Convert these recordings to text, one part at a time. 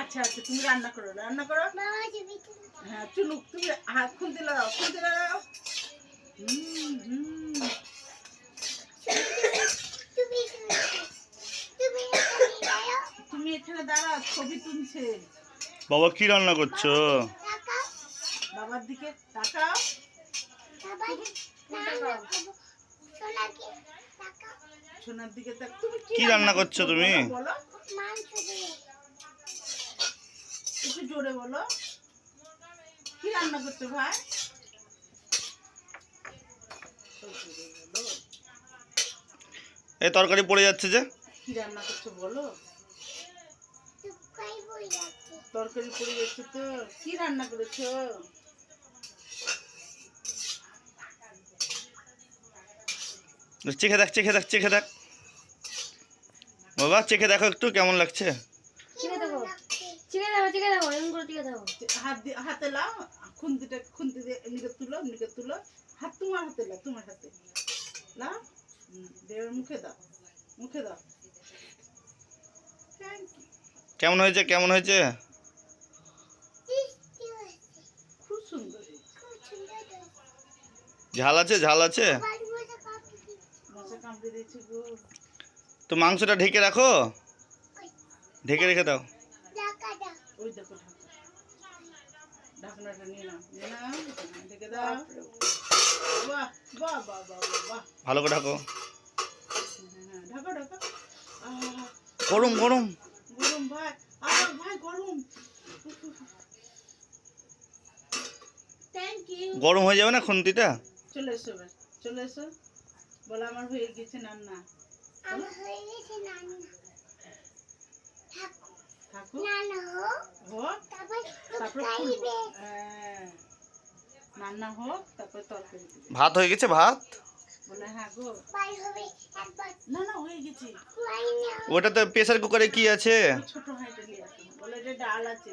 আচ্ছা আচ্ছা তুমি রান্না করো রান্না করো। হ্যাঁ চুনুক তুমি হাত খুলতে লাগাও খুলতে লাগাও। হুম হুম। তুমি এখানে দাঁড়াও ছবি তুলছে। বাবা কি রান্না করছ? বাবার দিকে তাকাও। সোনার দিকে তাক তুমি কি রান্না করছ তুমি? বলো। একটু জোরে বলো। কি রান্না করছ ভাই? এই তরকারি পড়ে যাচ্ছে যে। কি রান্না করছ বলো? তরকারি পড়ে গেছে তো। কি রান্না করেছ? চেখে দেখ চেখে দেখ চেখে দেখ। বাবা চেখে দেখো একটু কেমন লাগছে। চিকে দেখো চিকে দেখো এমন করে চিকে দেখো হাত দিয়ে হাতে লাও খুন্তিটা খুন্তি দিয়ে এমনিকে তুলো এমনিকে তুলো। হাত তোমার হাতে লাও তোমার হাতে। লাও দিয়ে এবার মুখে দাও মুখে দাও। থ্যাংক ইউ কেমন হয়েছে কেমন হয়েছে? খুব সুন্দর ঝাল আছে ঝাল আছে? তো মাংসটা ঢেকে রাখো? ঢেকে রেখে দাও। ওই দেখো ঢাকা ঢাকনাটা নিয়ে নাও নিয়ে নাও দেখে দাও। বাহ বাহ বাহ বাহ বাহ বাহ। ভালো করে ঢাকো। হ্যাঁ, ঢাকা ঢাকা। গরম গরম। গরম ভাই আবার ভাই গরম। থ্যাংক ইউ গরম হয়ে যাবে না খুন্তিটা? চলে এসো চলে এসো। বলো আমার হয়ে গেছে রান্না তারপর হ্যাঁ। ভাত হয়ে গেছে ভাত হ্যাঁ হয়ে গেছে ওটাতে প্রেসার কুকারে কি আছে ডাল আছে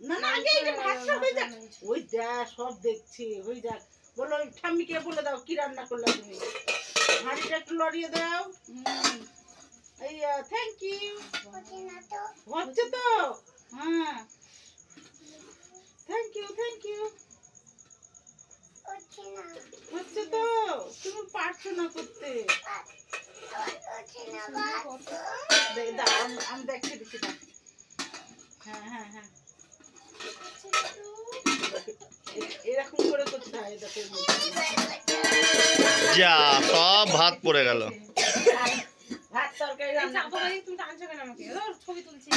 না না আগে এটা ভাতটা হয়ে যাক। ওই দেখ সব দেখছি ওই দেখ বলো ওই ঠাম্মিকে বলে দাও কি রান্না করলে তুমি? হাঁড়িটা একটু লড়িয়ে দাও। এই থ্যাংক ইউ হচ্ছে তো? হ্যাঁ। থ্যাংক ইউ থ্যাংক ইউ হচ্ছে তো? তুমি পারছ না করতে। আমি আমি দেখে দিচ্ছি হ্যাঁ হ্যাঁ হ্যাঁ। এরকম করে করতে হয় যা সব ভাত পড়ে গেল। ভাত তরকারি তুমি টানছো কেন আমাকে? ছবি তুলছি।